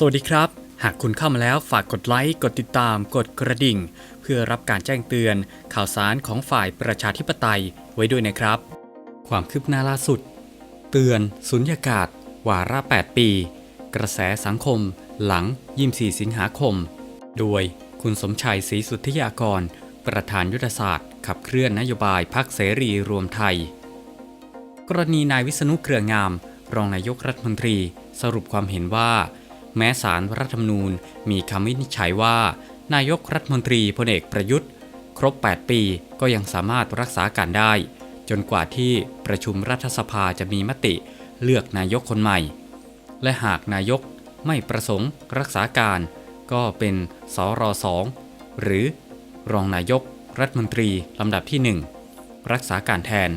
สวัสดีครับ หากคุณเข้ามาแล้วฝากกดไลค์ กดติดตาม กดกระดิ่ง เพื่อรับการแจ้งเตือน ข่าวสารของฝ่ายประชาธิปไตยไว้ด้วยนะครับ ความคืบหน้าล่าสุด เตือนสุญญากาศ วาระ 8 ปี กระแสสังคม หลัง 24 สิงหาคม โดยคุณสมชัยศรีสุทธิยากร ประธานยุทธศาสตร์ ขับเคลื่อนนโยบายพักเสรีรวมไทย กรณีนายวิษณุเครืองาม รองนายกรัฐมนตรี สรุปความเห็นว่า แม้สารรัฐธรรมนูญมีคำวินิจฉัยว่า นายกรัฐมนตรีพลเอกประยุทธ์ ครบ 8 ปีก็ยังสามารถรักษาการได้ จนกว่าที่ประชุมรัฐสภาจะมีมติเลือกนายกคนใหม่ และหากนายกไม่ประสงค์รักษาการ ก็เป็นสรสองหรือรองนายกรัฐมนตรีลำดับที่ 1 รักษาการแทน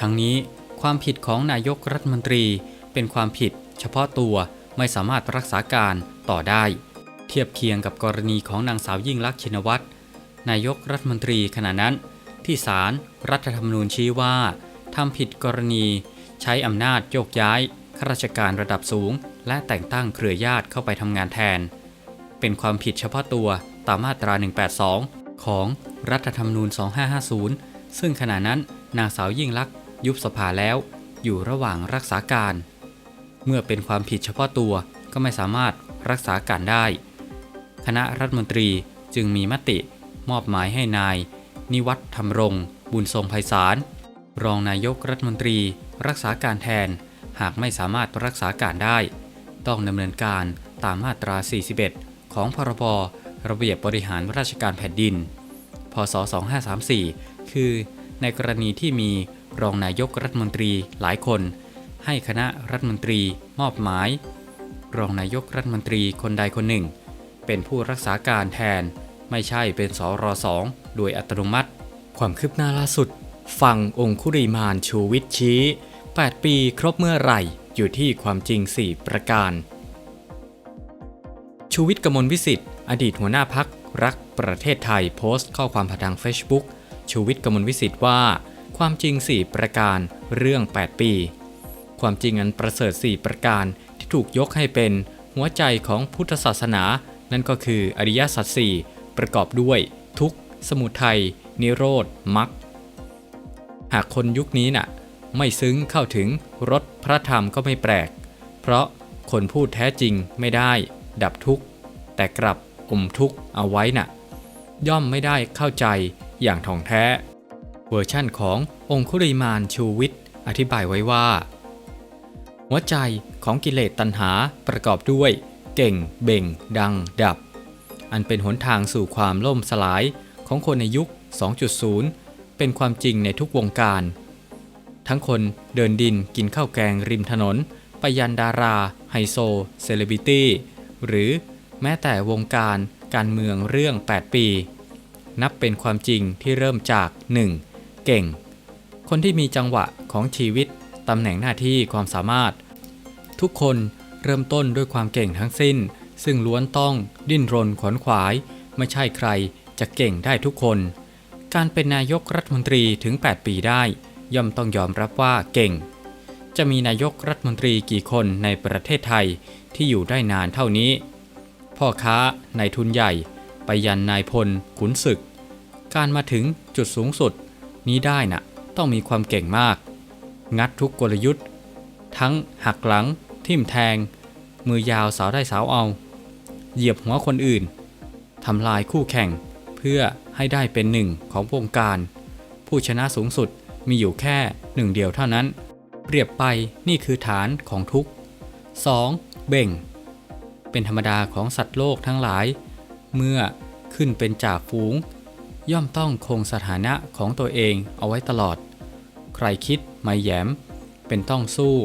ทั้งนี้ความผิดของนายกรัฐมนตรีเป็นความผิดเฉพาะตัว ไม่สามารถรักษาการต่อได้ เทียบเคียงกับกรณีของนางสาวยิ่งลักษณ์ชินวัตรนายกรัฐมนตรีขณะนั้น ที่ศาลรรัฐธรรมนูญชี้ว่าทำผิดกรณีใช้อำนาจโยกย้ายข้าราชการระดับสูง และแต่งตั้งเครือญาติเข้าไปทำงานแทน เป็นความผิดเฉพาะตัวตามมาตรา 182 ของรัฐธรรมนูญ 2550 ซึ่งขณะนั้นนางสาวยิ่งลักษณ์ยุบสภาแล้ว อยู่ระหว่างรักษาการ เมื่อเป็นความผิดเฉพาะตัวก็ไม่สามารถรักษาการได้ คณะรัฐมนตรีจึงมีมติมอบหมายให้นาย นิวัฒน์ธรรมรงค์บุญทรงไพศาลรองนายกรัฐมนตรีรักษาการแทน หากไม่สามารถรักษาการได้ ต้องดำเนินการตามมาตรา 41 ของพรบระเบียบ บริหารราชการแผ่นดิน พศ 2534 คือในกรณีที่มีรองนายกรัฐมนตรีหลายคน ให้คณะรัฐมนตรีมอบหมาย รองนายกรัฐมนตรีคนใดคนหนึ่ง เป็นผู้รักษาการแทน ไม่ใช่เป็นสรสองโดยอัตโนมัติ ความคืบหน้าล่าสุดฟังองคุริมานชูวิทย์ชี้ 8 ปีครบเมื่อไหร่อยู่ที่ความจริง 4 ประการ ชูวิทย์กมลวิสิทธิ์อดีตหัวหน้าพักรักประเทศไทยโพสต์ข้อความผ่านทาง Facebook ชูวิทย์กมลวิสิทธิ์ว่า ความจริง 4 ประการเรื่อง 8 ปี ความจริงอันประเสริฐ 4 ประการที่ถูกยกให้เป็นหัวใจของพุทธศาสนา นั่นก็คืออริยสัจสี่ประกอบด้วย ทุกข์ สมุทัย นิโรธมรรคหากคนยุคนี้น่ะ ไม่ซึ้งเข้าถึงรสพระธรรมก็ไม่แปลก เพราะคนพูดแท้จริงไม่ได้ ดับทุกข์ แต่กลับอมทุกข์เอาไว้น่ะ ย่อมไม่ได้เข้าใจอย่างท่องแท้ เวอร์ชั่นขององคุริมานชูวิทย์อธิบายไว้ว่า หัวใจของกิเลสตัณหาประกอบด้วย เก่ง เบ่ง ดัง ดับ อันเป็นหนทางสู่ความล่มสลายของคนในยุค 2.0 เป็นความจริงในทุกวงการ ทั้งคนเดินดินกินข้าวแกงริมถนน ไปยันดารา ไฮโซ เซเลบิตี้ หรือแม้แต่วงการการเมืองเรื่อง 8 ปี นับเป็นความจริงที่เริ่มจาก 1. เก่ง คนที่มีจังหวะของชีวิต ตำแหน่งหน้าที่ความสามารถ ทุกคนเริ่มต้นด้วยความเก่งทั้งสิ้น ซึ่งล้วนต้องดิ้นรนขวนขวาย ไม่ใช่ใครจะเก่งได้ทุกคน การเป็นนายกรัฐมนตรีถึง 8 ปีได้ ย่อมต้องยอมรับว่าเก่ง จะมีนายกรัฐมนตรีกี่คนในประเทศไทยที่อยู่ได้นานเท่านี้ พ่อค้านายทุนใหญ่ ไปยันนายพล ขุนศึก การมาถึงจุดสูงสุด นี้ได้น่ะต้องมีความเก่งมาก งัดทุกกลยุทธ์ ทั้งหักหลัง ทิ่มแทง มือยาวสาวได้สาวเอา เหยียบหัวคนอื่นทำลายคู่แข่งเพื่อให้ได้เป็นหนึ่งของวงการ ผู้ชนะสูงสุดมีอยู่แค่หนึ่งเดียวเท่านั้น เปรียบไปนี่คือฐานของทุก 2. เบ่ง เป็นธรรมดาของสัตว์โลกทั้งหลาย เมื่อขึ้นเป็นจ่าฝูง ย่อมต้องคงสถานะของตัวเองเอาไว้ตลอด ใครคิด ไม่แยม เป็นต้องสู้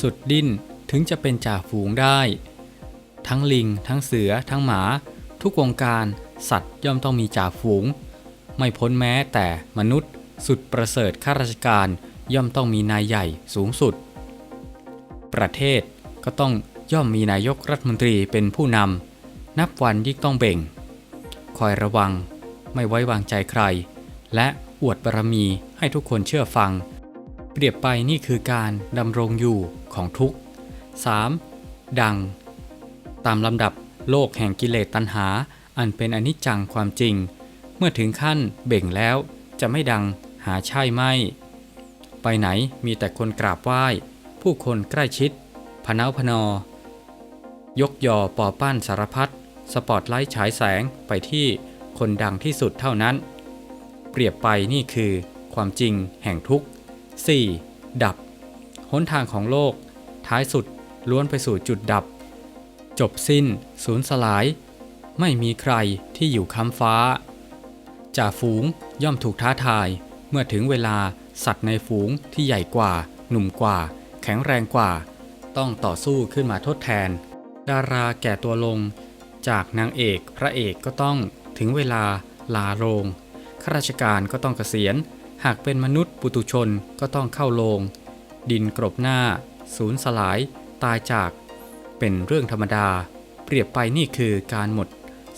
สุดดิ้นถึงจะเป็นจ่าฝูงได้ ทั้งลิง ทั้งเสือ ทั้งหมา ทุกวงการ สัตว์ย่อมต้องมีจ่าฝูง ไม่พ้นแม้แต่มนุษย์สุดประเสริฐข้าราชการย่อมต้องมีนายใหญ่สูงสุด ประเทศก็ต้องย่อมมีนายกรัฐมนตรีเป็นผู้นำ นับวันยิ่งต้องเบ่ง คอยระวัง ไม่ไว้วางใจใคร และอวดบารมีให้ทุกคนเชื่อฟัง เปรียบไปนี่คือการดำรงอยู่ของทุก 3. ดัง ตามลำดับโลกแห่งกิเลสตัณหา อันเป็นอนิจจังความจริง เมื่อถึงขั้นเบ่งแล้วจะไม่ดังหาใช่ไม่ ไปไหนมีแต่คนกราบไหว้ ผู้คนใกล้ชิด พนาพนอ ยกยอปอปั้นสารพัดสปอตไลท์ฉายแสงไปที่คนดังที่สุดเท่านั้น เปรียบไปนี่คือความจริงแห่งทุกข์ 4. ดับ หนทางของโลก ท้ายสุดล้วนไปสู่จุดดับ จบสิ้น สูญสลาย ไม่มีใครที่อยู่ค้ำฟ้า จ่าฝูงย่อมถูกท้าทาย เมื่อถึงเวลาสัตว์ในฝูงที่ใหญ่กว่า หนุ่มกว่า แข็งแรงกว่า ต้องต่อสู้ขึ้นมาทดแทน ดาราแก่ตัวลง จากนางเอกพระเอกก็ต้องถึงเวลาลาโรงข้าราชการก็ต้องเกษียณ หากเป็นมนุษย์ปุตุชนก็ต้องเข้าโรงดินกรบหน้า สูญสลาย ตายจาก เป็นเรื่องธรรมดา เปรียบไปนี่คือการหมด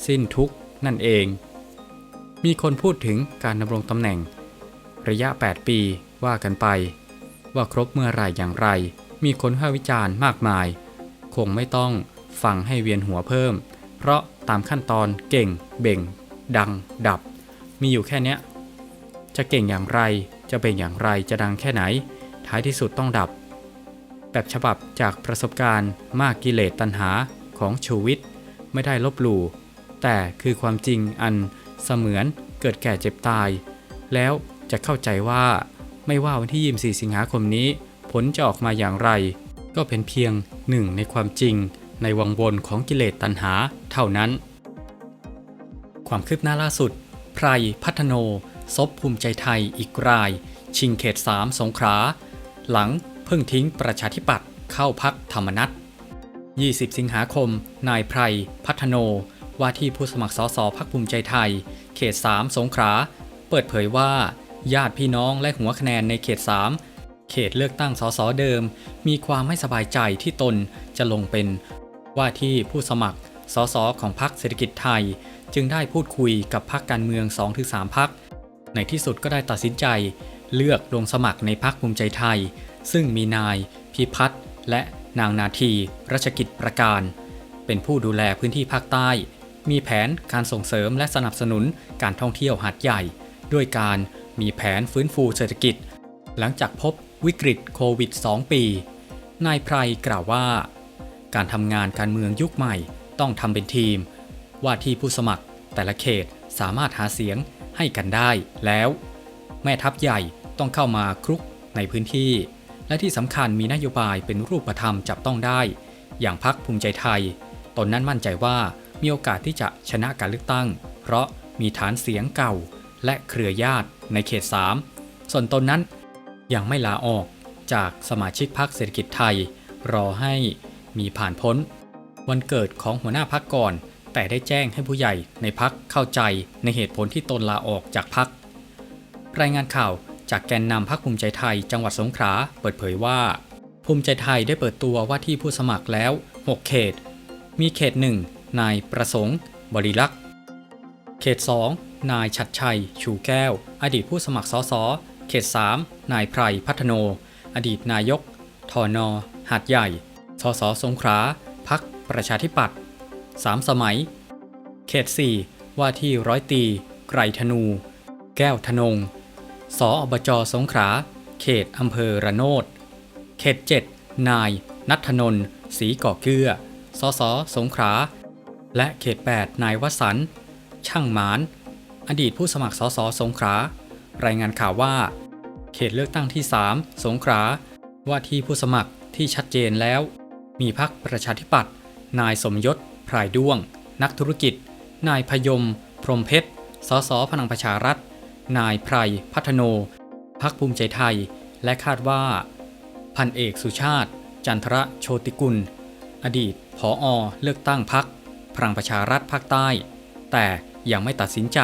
สิ้นทุกนั่นเอง มีคนพูดถึงการดำรงตำแหน่ง ระยะ 8 ปีว่ากันไป ว่าครบเมื่อไรอย่างไร มีคนวิพาวิจารณ์มากมาย คงไม่ต้องฟังให้เวียนหัวเพิ่ม เพราะตามขั้นตอนเก่ง เบ่ง ดัง ดับ มีอยู่แค่เนี้ย จะเก่งอย่างไร จะเป็นอย่างไรจะดังแค่ไหน ท้ายที่สุดต้องดับ แบบฉบับจากประสบการณ์มากกิเลสตัณหาของชูวิทย์ไม่ได้ลบหลู่ แต่คือความจริงอันเสมือนเกิดแก่เจ็บตาย แล้วจะเข้าใจว่าไม่ว่าวันที่ 24 สิงหาคมนี้ ผลจะออกมาอย่างไร ก็เป็นเพียงหนึ่งในความจริงในวังวนของกิเลสตัณหาเท่านั้น ความคืบหน้าล่าสุด ไพรพัฒโน ซบภูมิใจไทยอีกราย ชิงเขต 3 สงขลาหลังเพิ่งทิ้งประชาธิปัตย์เข้าพักธรรมนัต20 สิงหาคม นายไพรพัฒโน ว่าที่ผู้สมัครสสพักภูมิใจไทย เขต 3 สงขลาเปิดเผยว่า ญาติพี่น้องและหัวคะแนนในเขต 3 เขตเลือกตั้งสสเดิม มีความไม่สบายใจที่ตนจะลงเป็น ว่าที่ผู้สมัครสสของพรรคเศรษฐกิจไทย จึงได้พูดคุยกับพรรคการเมือง 2-3พรรค ในที่สุดก็ได้ตัดสินใจ เลือกลงสมัครในพรรคภูมิใจไทย ซึ่งมีนาย พิพัฒน์และนางนาทีรัชกิจประการ เป็นผู้ดูแลพื้นที่ภาคใต้ มีแผนการส่งเสริมและสนับสนุนการท่องเที่ยวหาดใหญ่ ด้วยการมีแผนฟื้นฟูเศรษฐกิจ หลังจากพบวิกฤตโควิด 2 ปี นายไพรกล่าวว่า การทำงานการเมืองยุคใหม่ต้องทำเป็นทีม ว่าที่ผู้สมัครแต่ละเขตสามารถหาเสียง ให้กันได้ แล้ว แม่ทัพใหญ่ต้องเข้ามาครุกในพื้นที่ และที่สำคัญมีนโยบายเป็นรูปธรรมจับต้องได้ อย่างพักภูมิใจไทย ตนนั้นมั่นใจว่ามีโอกาสที่จะชนะการเลือกตั้ง เพราะมีฐานเสียงเก่า และเครือญาติในเขต 3 ส่วนตนนั้นยังไม่ลาออกจากสมาชิกพรรคเศรษฐกิจไทย รอให้มีผ่านพ้น วันเกิดของหัวหน้าพักก่อน แต่ได้แจ้งให้ผู้ใหญ่ในพักเข้าใจในเหตุผลที่ตนลาออกจากพัก รายงานข่าวจากแกนนำพักภูมิใจไทยจังหวัดสงขลาเปิดเผยว่า ภูมิใจไทยได้เปิดตัวว่าที่ผู้สมัครแล้ว 6 เขต มีเขต 1 นายประสงค์ บริลักษ์ เขต 2 นายชัดชัย ชูแก้ว อดีตผู้สมัครสสเขต 3 นายไพรพัฒโน อดีตนายกทอนอหาดใหญ่สสสงขลาพักประชาธิปัตย์ 3 สมัย เขต 4 ว่าที่ร้อยตีไกรธนู แก้วธนง สออบจสงขลาเขตอำเภอระโนด เขต 7 นาย นัทนนท์ศรีก่อเกื้อ สสสงขลาและเขต 8 นายวสันต์ช่างหมาน อดีตผู้สมัครสสสงขลารายงานข่าวว่า เขตเลือกตั้งที่ 3 สงขลาว่าที่ผู้สมัครที่ชัดเจนแล้ว มีพักประชาธิปัตย์นายสมยศ พรายด้วง นักธุรกิจ นายพยม พรมเพชร สสพลังประชารัฐ นายไพรพัฒโน พักภูมิใจไทย และคาดว่า พันเอกสุชาติ จันทระโชติกุล อดีตผออเลือกตั้งพักพลังประชารัฐภาคใต้ แต่ยังไม่ตัดสินใจ